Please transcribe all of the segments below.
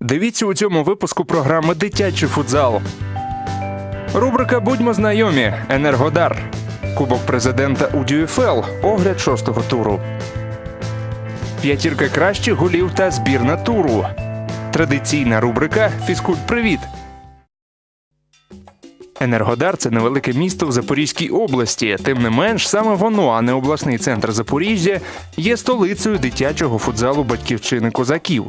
Дивіться у цьому випуску програми Дитячий футзал. Рубрика Будьмо знайомі. Енергодар. Кубок президента у ДЮФЛ. Огляд шостого туру. П'ятірка кращих голів та збірна туру. Традиційна рубрика Фізкульт Привіт. Енергодар це невелике місто в Запорізькій області. Тим не менш, саме воно, а не обласний центр Запоріжжя, є столицею дитячого футзалу батьківщини козаків.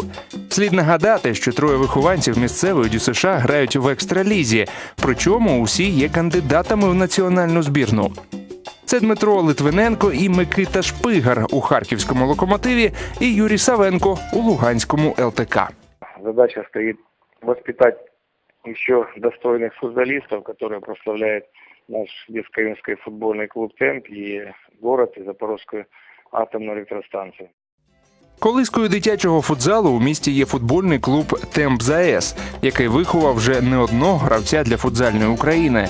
Слід нагадати, що троє вихованців місцевої ДЮСШ грають в екстралізі, причому усі є кандидатами в національну збірну. Це Дмитро Литвиненко і Микита Шпигар у харківському локомотиві і Юрій Савенко у Луганському ЛТК. Задача стоит воспитать еще достойных футболистов, которые прославляют наш детско-юношеский футбольный клуб «Темп» и город, и Запорожскую атомную электростанцию. Колискою дитячого футзалу у місті є футбольний клуб Темп ЗАЕС, який виховав вже не одного гравця для футзальної України.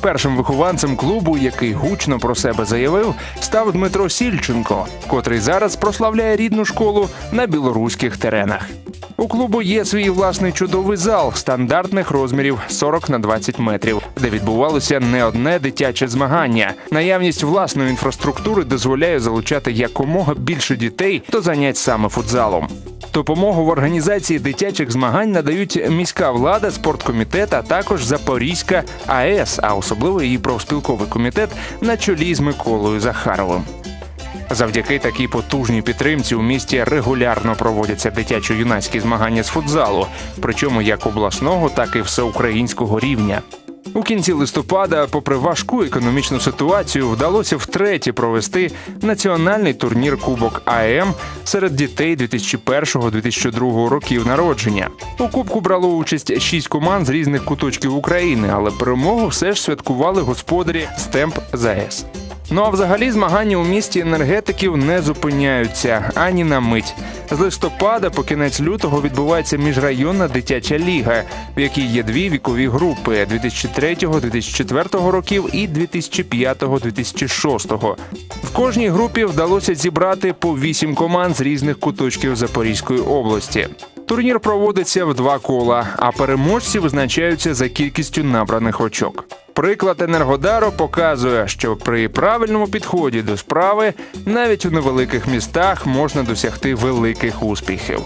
Першим вихованцем клубу, який гучно про себе заявив, став Дмитро Сільченко, котрий зараз прославляє рідну школу на білоруських теренах. У клубу є свій власний чудовий зал стандартних розмірів 40 на 20 метрів, де відбувалося не одне дитяче змагання. Наявність власної інфраструктури дозволяє залучати якомога більше дітей до занять саме футзалом. Допомогу в організації дитячих змагань надають міська влада, спорткомітет, а також Запорізька АЕС, а особливо її профспілковий комітет на чолі з Миколою Захаровим. Завдяки такій потужній підтримці у місті регулярно проводяться дитячо-юнацькі змагання з футзалу, причому як обласного, так і всеукраїнського рівня. У кінці листопада, попри важку економічну ситуацію, вдалося втретє провести національний турнір Кубок АЕМ серед дітей 2001-2002 років народження. У кубку брало участь шість команд з різних куточків України, але перемогу все ж святкували господарі Стемп ЗАЕС. Ну а взагалі змагання у місті енергетиків не зупиняються ані на мить. З листопада по кінець лютого відбувається міжрайонна дитяча ліга, в якій є дві вікові групи 2003-2004 років і 2005-2006. В кожній групі вдалося зібрати по вісім команд з різних куточків Запорізької області. Турнір проводиться в два кола, а переможці визначаються за кількістю набраних очок. Приклад Енергодару показує, що при правильному підході до справи навіть у невеликих містах можна досягти великих успіхів.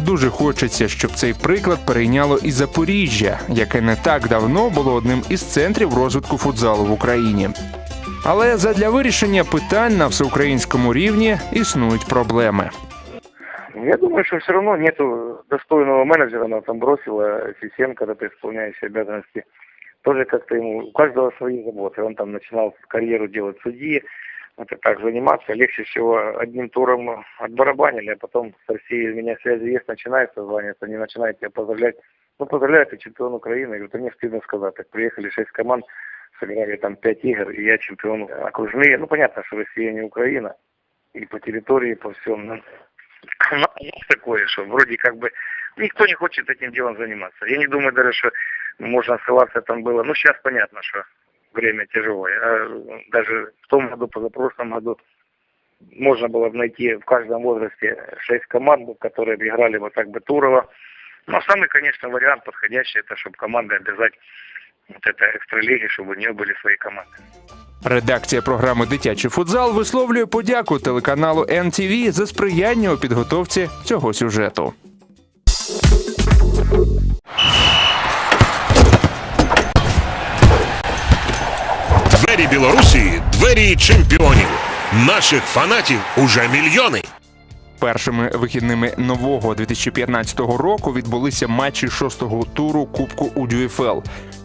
Дуже хочеться, щоб цей приклад перейняло і Запоріжжя, яке не так давно було одним із центрів розвитку футзалу в Україні. Але задля вирішення питань на всеукраїнському рівні існують проблеми. Я думаю, что все равно нету достойного менеджера, она там бросила Фисенко, это исполняющий обязанности. Тоже как-то ему, у каждого свои заботы. Он там начинал карьеру делать судьи, это так заниматься. Легче всего одним туром отбарабанили, а потом с Россией у меня связи есть, начинается звониться, не начинает тебя поздравлять. Ну, поздравляю, ты чемпион Украины. Говорю, это мне стыдно сказать. Так приехали шесть команд, сыграли там пять игр, и я чемпион окружные. Ну, понятно, что Россия не Украина. И по территории, по всем. Есть такое, что вроде как бы никто не хочет этим делом заниматься. Я не думаю даже, что можно ссылаться там было. Ну, сейчас понятно, что время тяжелое. А даже в том году, позапрошлом году можно было бы найти в каждом возрасте шесть команд, которые бы играли вот так бы Турова. Но самый, конечно, вариант подходящий, это чтобы команды обязать вот это экстралиги, чтобы у нее были свои команды. Редакція програми Дитячий футзал висловлює подяку телеканалу NTV за сприяння у підготовці цього сюжету. Білорусі, двері чемпіонів. Наших фанатів уже мільйони. Першими вихідними нового 2015 року відбулися матчі шостого туру Кубку УДЮФЛ.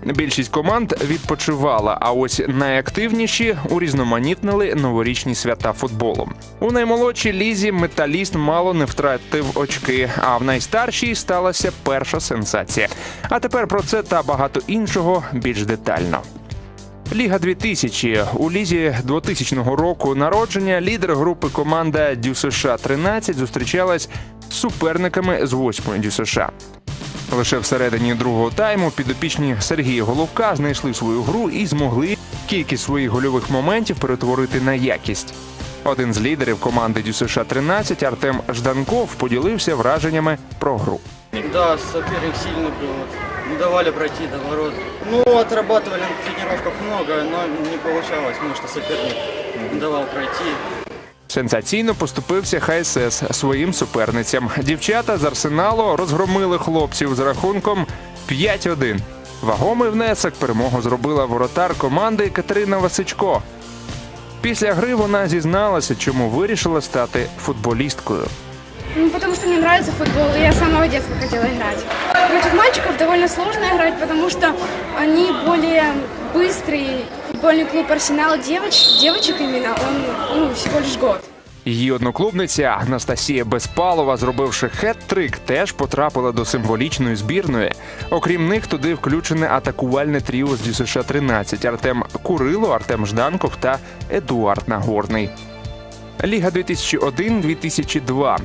Більшість команд відпочивала, а ось найактивніші урізноманітнили новорічні свята футболом. У наймолодшій лізі металіст мало не втратив очки, а в найстаршій сталася перша сенсація. А тепер про це та багато іншого більш детально. Ліга 2000. у лізі 2000 року народження лідер групи команда Дю США 13 зустрічалась з суперниками з 8 Дю США. Лише всередині другого тайму підопічні Сергія Головка знайшли свою гру і змогли кількість своїх гольових моментів перетворити на якість. Один з лідерів команди ДЮСШ 13 Артем Жданков поділився враженнями про гру. Да, соперник сильный был. Не давали пройти до ворот. Ну, отрабатывали на тренировках много, но не получалось, потому что соперник не давал пройти. Сенсаційно поступився ХСС своїм суперницям. Дівчата з арсеналу розгромили хлопців з рахунком 5-1. Вагомий внесок перемогу зробила воротар команди Катерина Васичко. Після гри вона зізналася, чому вирішила стати футболісткою. Ну, потому что мне нравится футбол, и я с самого детства хотела играть. Против мальчиков довольно сложно играть, потому что они более быстрые. Футбольный клуб «Арсенал» девоч, девочек именно, он ну, всего лишь год. Її одноклубниця Анастасія Безпалова, зробивши хет-трик, теж потрапила до символічної збірної. Окрім них, туди включене атакувальне тріо з ДЮСШ 13 Артем Курило, Артем Жданков та Едуард Нагорний. Ліга 2001-2002.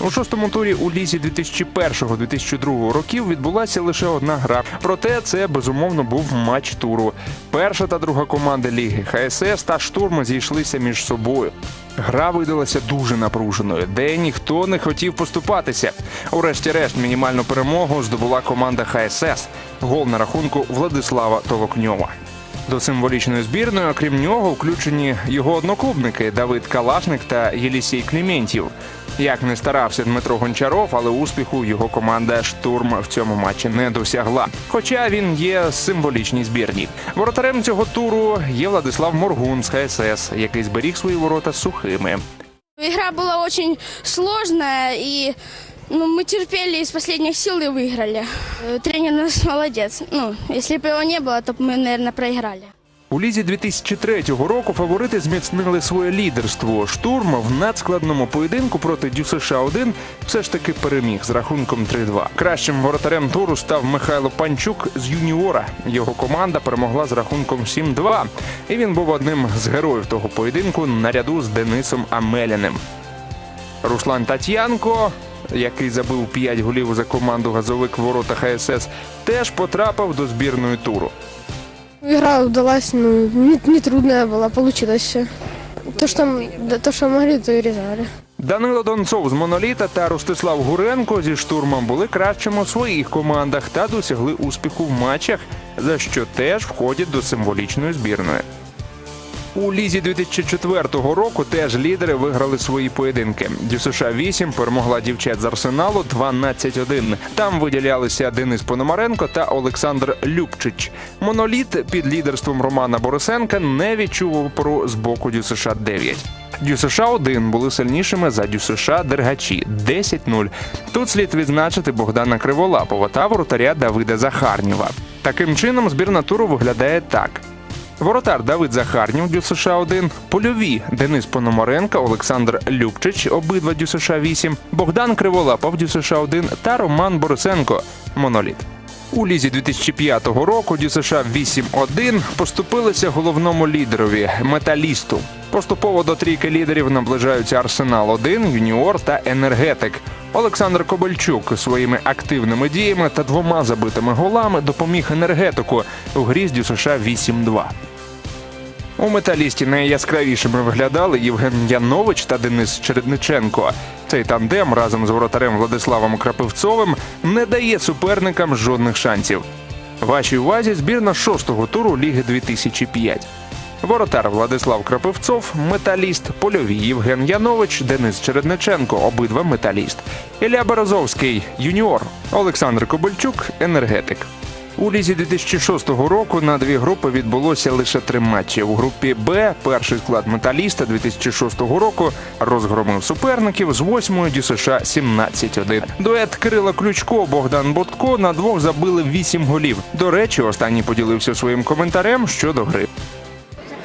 У шостому турі у лізі 2001-2002 років відбулася лише одна гра. Проте це безумовно був матч туру. Перша та друга команди ліги ХСС та штурм зійшлися між собою. Гра видалася дуже напруженою, де ніхто не хотів поступатися. Урешті-решт мінімальну перемогу здобула команда ХСС. Гол на рахунку Владислава Толокньова. До символічної збірної, окрім нього, включені його одноклубники Давид Калашник та Єлісій Кліментів. Як не старався Дмитро Гончаров, але успіху його команда штурм в цьому матчі не досягла. Хоча він є символічній збірній. Воротарем цього туру є Владислав Моргун з ХСС, який зберіг свої ворота сухими. Игра была очень сложная, и ну, мы терпели из последних сил и выиграли. Э, Тренер у нас молодец. Ну, если бы его не было, то б мы, наверное, проиграли. У лізі 2003 року фаворити зміцнили своє лідерство. Штурм в надскладному поєдинку проти ДЮСШ 1 все ж таки переміг з рахунком 3-2. Кращим воротарем туру став Михайло Панчук з юніора. Його команда перемогла з рахунком 7-2. І він був одним з героїв того поєдинку наряду з Денисом Амеляним. Руслан Татьянко, який забив 5 голів за команду газовик ворота ХСС, теж потрапив до збірної туру. Игра удалась, ну, не, не трудная была, получилось все. То, что, то, что могли, то и резали. Данило Донцов з Моноліта та Ростислав Гуренко зі штурмом були кращими у своїх командах та досягли успіху в матчах, за що теж входять до символічної збірної. У лізі 2004 року теж лідери виграли свої поєдинки. ДЮСШ 8 перемогла дівчат з арсеналу 12-1. Там виділялися Денис Пономаренко та Олександр Любчич. Моноліт під лідерством Романа Борисенка не відчув опору з боку ДЮСШ 9. ДЮСШ 1 були сильнішими за ДЮСШ Дергачі 10-0. Тут слід відзначити Богдана Криволапова та воротаря Давида Захарнєва. Таким чином збірна туру виглядає так. Воротар Давид Захарнів ДЮСШ 1 польові Денис Пономаренко, Олександр Любчич, обидва ДЮСШ 8 Богдан Криволапов ДЮСШ 1 та Роман Борисенко Моноліт. У лізі 2005 року ДЮСШ 8-1 поступилися головному лідерові металісту. Поступово до трійки лідерів наближаються Арсенал 1 Юніор та Енергетик. Олександр Кобальчук своїми активними діями та двома забитими голами допоміг енергетику у грі ДЮСШ 8-2. У металісті найяскравішими виглядали Євген Янович та Денис Чередниченко. Цей тандем разом з воротарем Владиславом Крапивцовим не дає суперникам жодних шансів. Вашій увазі збірна шостого туру Ліги 2005. Воротар Владислав Крапивцов, металіст, польові Євген Янович, Денис Чередниченко, обидва металіст. Ілля Березовський, юніор, Олександр Кобальчук, енергетик. У лізі 2006 року на дві групи відбулося лише три матчі. У групі Б перший склад металіста 2006 року розгромив суперників з 8 ДЮСШ 17-1. Дует Кирила Ключко, Богдан Ботко на двох забили 8 голів. До речі, останній поділився своїм коментарем щодо гри.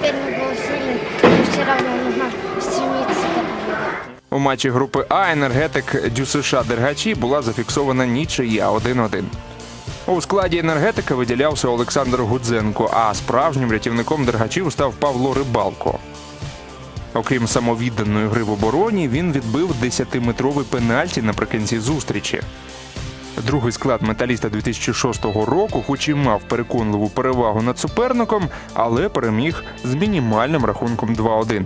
Соперник был сильный, но все равно нужно стремиться до победы. У матчі групи А енергетик ДЮСШ Дергачі була зафіксована нічия 1-1. У складі енергетика виділявся Олександр Гудзенко, а справжнім рятівником дергачів став Павло Рибалко. Окрім самовідданої гри в обороні, він відбив 10-метровий пенальті наприкінці зустрічі. Другий склад металіста 2006 року, хоч і мав переконливу перевагу над суперником, але переміг з мінімальним рахунком 2-1.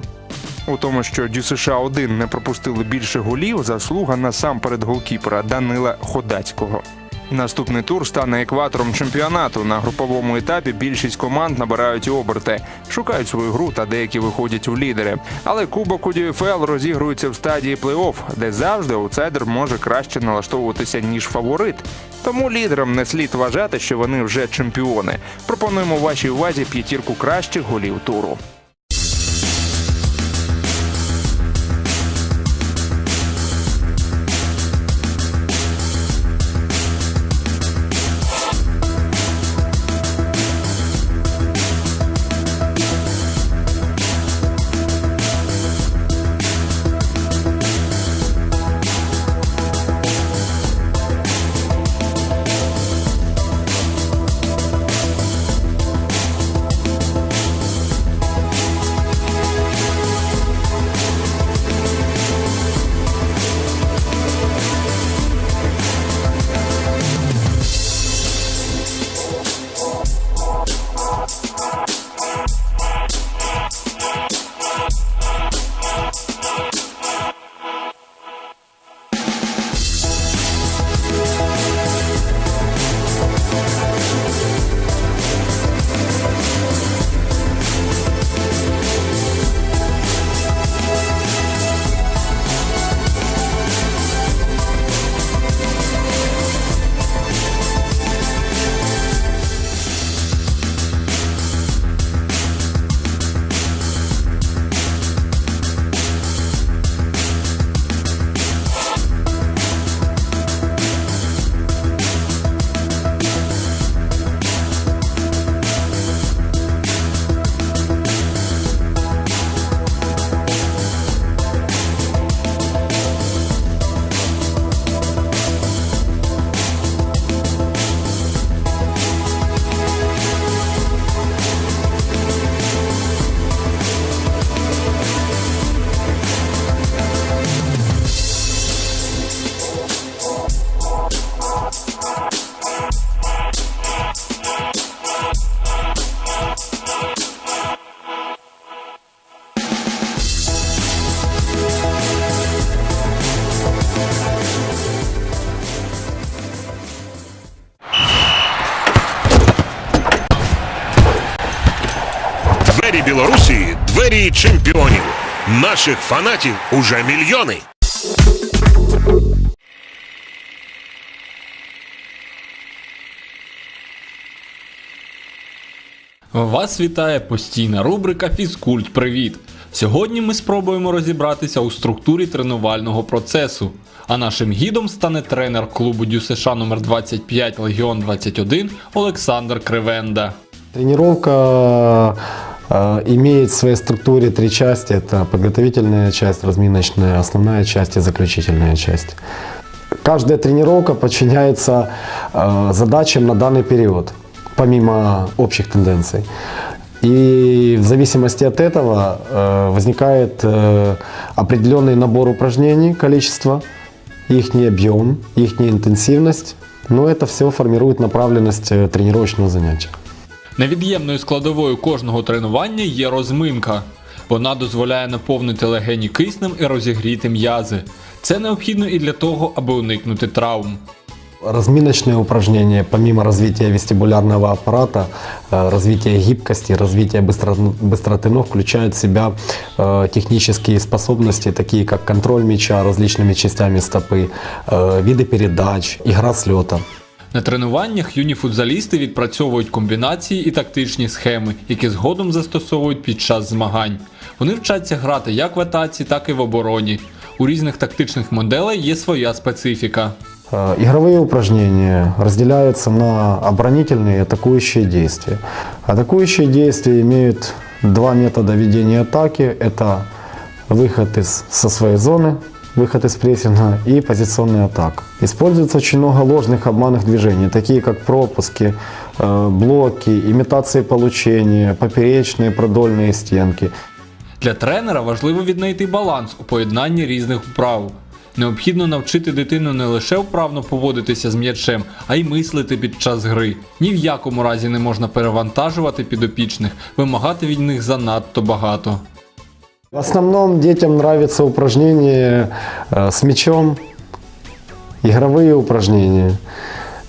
У тому, що ДЮСШ 1 не пропустили більше голів, заслуга насамперед голкіпера Данила Ходацького. Наступний тур стане екватором чемпіонату. На груповому етапі більшість команд набирають оберти, шукають свою гру та деякі виходять у лідери. Але Кубок УДФЛ розігрується в стадії плей-офф, де завжди аутсайдер може краще налаштовуватися ніж фаворит. Тому лідерам не слід вважати, що вони вже чемпіони. Пропонуємо вашій увазі п'ятірку кращих голів туру. Білорусі, двері чемпіонів. Наших фанатів уже мільйони. Вас вітає постійна рубрика Фізкульт Привіт. Сьогодні ми спробуємо розібратися у структурі тренувального процесу. А нашим гідом стане тренер клубу ДЮСШ номер 25 Легіон 21 Олександр Кривенда. Тренировка э, имеет в своей структуре три части. Это подготовительная часть, разминочная, основная часть и заключительная часть. Каждая тренировка подчиняется э, задачам на данный период, помимо общих тенденций. И в зависимости от этого э, возникает э, определенный набор упражнений, количество, их объем, их интенсивность. Но это все формирует направленность э, тренировочного занятия. Невід'ємною складовою кожного тренування є розминка. Вона дозволяє наповнити легені киснем і розігріти м'язи. Це необхідно і для того, аби уникнути травм. Разминочные упражнения, помимо развития вестибулярного аппарата, э, развития гибкости, развития быстро- быстроты ног, включают в себя э, технические способности, такие как контроль мяча различными частями стопы, э, виды передач, игра с лета. На тренуваннях юні футзалісти відпрацьовують комбінації і тактичні схеми, які згодом застосовують під час змагань. Вони вчаться грати як в атаці, так і в обороні. У різних тактичних моделей є своя специфіка. Э, Игровые упражнения разделяются на оборонительные и атакующие действия. Атакующие действия имеют два метода ведения атаки. Это выход из, со своей зоны, выход из прессинга и позиционная атака. Используется очень много ложных обманных движений, такие как пропуски, э, блоки, имитации получения, поперечные продольные стенки. Для тренера важливо віднайти баланс у поєднанні різних вправ. Необхідно навчити дитину не лише вправно поводитися з м'ячем, а й мислити під час гри. Ні в якому разі не можна перевантажувати підопічних, вимагати від них занадто багато. В основном детям нравятся упражнения э, с мячом, игровые упражнения.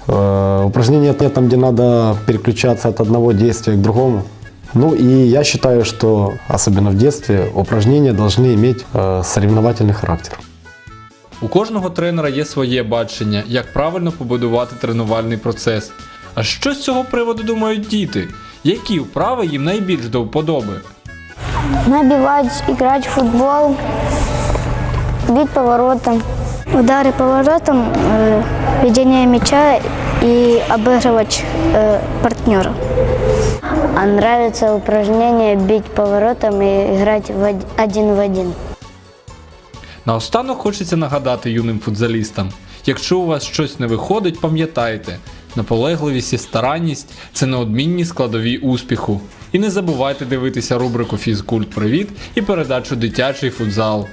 Э, упражнения те, там, где надо переключаться от одного действия к другому. Ну и я считаю, что особенно в детстве упражнения должны иметь э, соревновательный характер. У кожного тренера є своє бачення, як правильно побудувати тренувальний процес. А що з цього приводу думають діти? Які вправи їм найбільш до вподоби? Набивать, играть в футбол, бить поворотом. Удары поворотом, э, ведение мяча и обыгрывать э, партнера. А нравится упражнение бить поворотом и играть в од- один в один. Наостанок хочеться нагадати юним футзалістам: якщо у вас щось не виходить, пам'ятайте, наполегливість і старанність це неодмінні складові успіху. І не забувайте дивитися рубрику Фізкульт Привіт і передачу Дитячий футзал.